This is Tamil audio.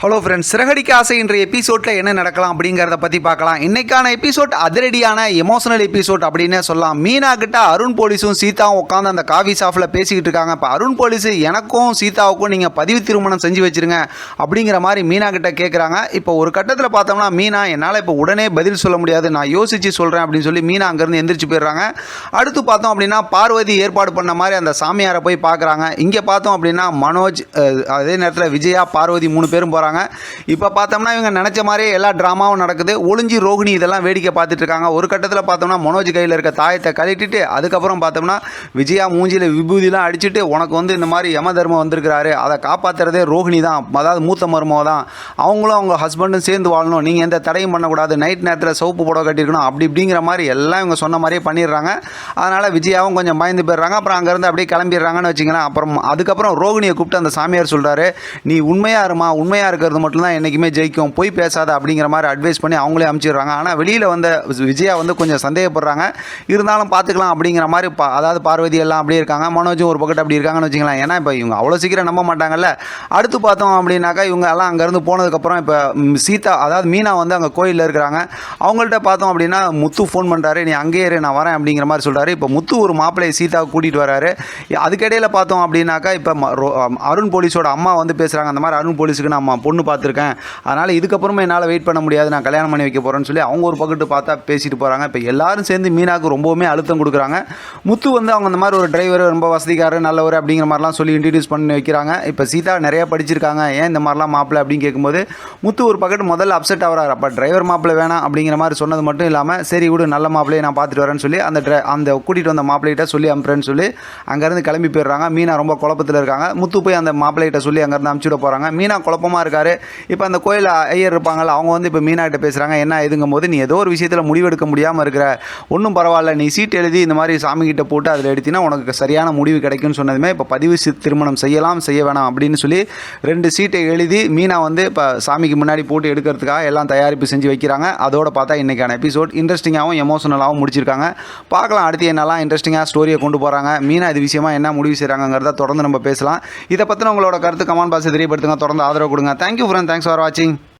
ஹலோ ஃப்ரெண்ட்ஸ் சிறகடிக்க ஆசை இன்றைய எபிசோடில் என்ன நடக்கலாம் அப்படிங்கிறத பற்றி பார்க்கலாம். இன்னைக்கான எபிசோட் அதிரடியான எமோஷனல் எபிசோட் அப்படின்னு சொல்லலாம். மீனா கிட்ட அருண் போலீஸும் சீதாவும் உட்காந்து அந்த காஃபி ஷாப்பில் பேசிக்கிட்டு இருக்காங்க. இப்போ அருண் போலீஸ் எனக்கும் சீதாவுக்கும் நீங்கள் பதிவு திருமணம் செஞ்சு வச்சிருங்க அப்படிங்கிற மாதிரி மீனா கிட்ட கேட்குறாங்க இப்போ ஒரு கட்டத்தில் பார்த்தோம்னா மீனா என்னால் இப்போ உடனே பதில் சொல்ல முடியாது. நான் யோசித்து சொல்கிறேன் அப்படின்னு சொல்லி மீனா அங்கேருந்து எந்திரிச்சு போயிடுறாங்க. அடுத்து பார்த்தோம் அப்படின்னா பார்வதி ஏற்பாடு பண்ண மாதிரி அந்த சாமியாரை போய் பார்க்குறாங்க. இங்கே பார்த்தோம் அப்படின்னா மனோஜ் அதே நேரத்தில் விஜயா பார்வதி மூணு பேரும் போகிறாங்க இப்போ பார்த்தோம்னா இவங்க நினச்ச மாதிரியே எல்லா ட்ராமாவும் நடக்குது. ஒளிஞ்சி ரோகிணி இதெல்லாம் வேடிக்கை பார்த்துட்டு இருக்காங்க. ஒரு கட்டத்தில் பார்த்தோம்னா மனோஜ் கையில் இருக்க தாயத்தை கழட்டிட்டு அதுக்கப்புறம் பார்த்தோம்னா விஜயா மூஞ்சியில் விபூதிலாம் அடிச்சுட்டு உனக்கு வந்து இந்த மாதிரி யம தர்மம் வந்திருக்கிறாரு. அதை காப்பாற்றுறதே ரோகிணி தான். அதாவது மூத்த மருமக தான். அவங்களும் அவங்க ஹஸ்பண்டும் சேர்ந்து வாழணும். நீங்கள் எந்த தடையும் பண்ணக்கூடாது. நைட் நேரத்தில் சோப்பு புடவை கட்டியிருக்கணும். அப்படி இப்படிங்கிற மாதிரி எல்லாம் இவங்க சொன்ன மாதிரியே பண்ணிடுறாங்க. அதனால் விஜயாவும் கொஞ்சம் பயந்து போயிடுறாங்க. அப்புறம் அங்கேருந்து அப்படியே கிளம்பிடுறாங்கன்னு வச்சுங்களேன் அப்புறம் அதுக்கப்புறம் ரோகிணியை கூப்பிட்டு அந்த சாமியார் சொல்கிறாரு நீ உண்மையாக இருமா? உண்மையாக இருக்கிறது மட்டும்தான் என்றைக்குமே ஜெயிக்கும். போய் பேசாத அப்படிங்கிற மாதிரி அட்வைஸ் பண்ணி அவங்களே அமுச்சிடுறாங்க. ஆனால் வெளியில் வந்த விஜயா வந்து கொஞ்சம் சந்தேகப்படுறாங்க. இருந்தாலும் பார்த்துக்கலாம் அப்படிங்கிற மாதிரி பா அதாவது பார்வதி எல்லாம் அப்படியே இருக்காங்க. மனோஜும் ஒரு பக்கத்து அப்படி இருக்காங்கன்னு வச்சுக்கலாம் ஏன்னா இப்போ இவங்க அவ்வளோ சீக்கிரம் நம்ப மாட்டாங்கல்ல. அடுத்து பார்த்தோம் அப்படின்னாக்கா இவங்க எல்லாம் அங்கேருந்து போனதுக்கப்புறம் இப்போ சீதா அதாவது மீனா வந்து அங்கே கோயிலில் இருக்கிறாங்க. அவங்கள்ட்ட பார்த்தோம் அப்படின்னா முத்து ஃபோன் பண்ணுறாரு நீ அங்கேயே இரு நான் வரேன் அப்படிங்கிற மாதிரி சொல்கிறாரு இப்போ முத்து ஒரு மாப்பிள்ளையை சீதாவை கூட்டிகிட்டு வராரு. அதுக்கிடையில் பார்த்தோம் அப்படின்னாக்கா இப்போ அருண் போலீஸோட அம்மா வந்து பேசுகிறாங்க அந்த மாதிரி அருண் போலீஸுக்கு நான் அம்மா பொண்ணு பார்த்துருக்கேன். அதனால் இதுக்கப்புறமா என்னால் வெயிட் பண்ண முடியாது. நான் கல்யாணம் பண்ணி வைக்க போகிறேன்னு சொல்லி அவங்க ஒரு பக்கத்து பார்த்தா பேசிட்டு போகிறாங்க இப்போ எல்லாரும் சேர்ந்து மீனாக்கு ரொம்பவுமே அழுத்தம் கொடுக்குறாங்க. முத்து வந்து அவங்க அந்த மாதிரி ஒரு டிரைவர் ரொம்ப வசதிக்காரர் நல்லவர் அப்படிங்கிற மாதிரிலாம் சொல்லி இன்ட்ரடியூஸ் பண்ணி வைக்கிறாங்க. இப்போ சீதா நிறையா படிச்சிருக்காங்க. ஏன் இந்த மாதிரிலாம் மாப்பிள்ளை அப்படின்னு கேட்கும்போது முத்து ஒரு பக்கெட் முதல்ல அப்செட் ஆகிறார். அப்போ டிரைவர் மாப்பிள்ளை வேணாம் அப்படிங்கிற மாதிரி சொன்னது மட்டும் இல்லாமல் சரி விடு நல்ல மாப்பிள்ளையை நான் பார்த்துட்டு வரேன்னு சொல்லி அந்த ட்ரை அந்த கூட்டிகிட்டு வந்த மாப்பிள்ளைகிட்ட சொல்லி அனுப்புறேன்னு சொல்லி அங்கேருந்து கிளம்பி போயிடுறாங்க. மீனா ரொம்ப குழப்பத்தில் இருக்காங்க. முத்து போய் அந்த மாப்பிள்ளைகிட்ட சொல்லி அங்கேருந்து அனுப்பிச்சுட போகிறாங்க மீனா குழப்பமாக இருக்காரு இப்போ அந்த கோயில் ஐயர் இருப்பாங்கல்ல அவங்க வந்து இப்போ மீனாட்ட பேசுகிறாங்க என்ன எதுங்கும் போது நீ ஏதோ ஒரு விஷயத்தில் முடிவெடுக்க முடியாமல் இருக்கிற ஒன்றும் பரவாயில்ல நீ சீட் எழுதி இந்த மாதிரி சாமி கிட்ட போட்டு அதில் எடுத்தினா உனக்கு சரியான முடிவு கிடைக்கும்னு சொன்னதுமே இப்போ பதிவு திருமணம் செய்யலாம் செய்ய வேணாம் அப்படின்னு சொல்லி ரெண்டு சீட்டை எழுதி மீனா வந்து இப்போ சாமிக்கு முன்னாடி போட்டு எடுக்கிறதுக்காக எல்லாம் தயாரிப்பு செஞ்சு வைக்கிறாங்க. அதோட பார்த்தா இன்றைக்கான எபிசோட். இன்ட்ரெஸ்டிங்காகவும் எமோஷனலாகவும் முடிச்சிருக்காங்க. பார்க்கலாம் அடுத்து என்னெல்லாம் இன்ட்ரெஸ்டிங்காக ஸ்டோரியை கொண்டு போகிறாங்க மீனா இது விஷயமா என்ன முடிவு செய்கிறாங்கிறத தொடர்ந்து நம்ம பேசலாம். இதை பற்றின உங்களோட கருத்து கமெண்ட் பாக்ஸ் தெரியப்படுத்துங்க. தொடர்ந்து ஆதரவு கொடுங்க. தேங்க்யூ ஃப்ரெண்ட் தேங்க்ஸ் ஃபார் வாட்சிங்